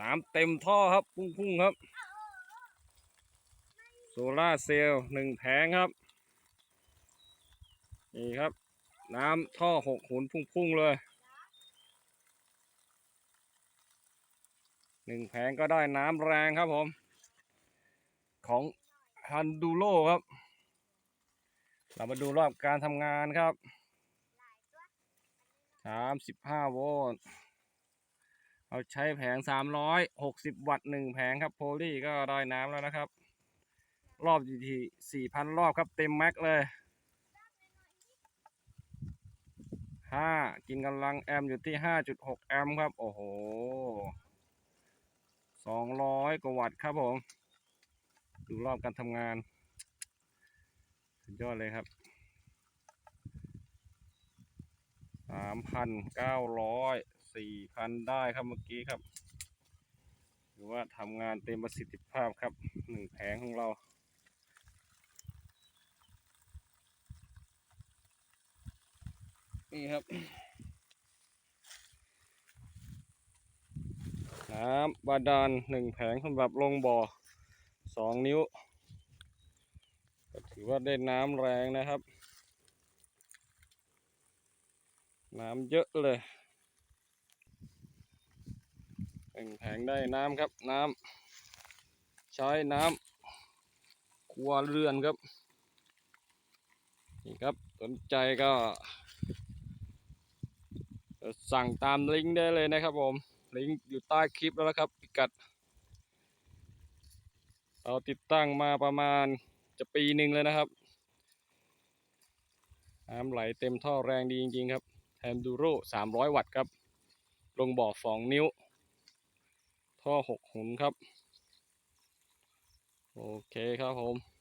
น้ำเต็มท่อครับ พุ่งๆครับ โซล่าเซลล์หนึ่งแผงครับ นี่ครับ น้ำท่อหกหุนพุ่ง ๆ เลยหนึ่งแผงก็ได้น้ำแรงครับผม ของฮันดูโ o ครับ เรามาดูรอบการทำงานครับสามสิบห้าโวลต์ เอาใช้แผงสามร้อยหกสิบวัตต์หนึ่งแผงครับโพลีก็ได้น้ำแล้วนะครับ รอบอยู่ที่สี่พันรอบครับเต็มแม็กเลยห้ากินกำลังแอมอยู่ที่ห้าจุดหกแอมครับ โอ้โหสองร้อยกว่าวัตต์ครับผม ดูรอบการทำงาน สุดยอดเลยครับสามพันเก้าร้อย สี่พันได้ครับเมื่อกี้ครับหรือว่าทำงานเต็มประสิทธิภาพครับหนึ่งแผงของเรานี่ครับ น้ำบาดาลหนึ่งแผงสำหรับลงบ่อสองนิ้วก็ถือว่าได้น้ำแรงนะครับ น้ำเยอะเลย หนึ่งแผงได้น้ำครับน้ำใช้น้ำครัวเรือนครับ นี่ครับสนใจก็ สั่งตามลิงก์ได้เลยนะครับผม ลิงก์อยู่ใต้คลิปแล้วนะครับพิกัด เราติดตั้งมาประมาณจะปีหนึ่งเลยนะครับน้ำไหลเต็มท่อแรงดีจริงๆครับแฮมดูโร่300 วัตต์ครับ ลงบ่อ 2 นิ้ว ท่อหกหุนครับ โอเคครับผม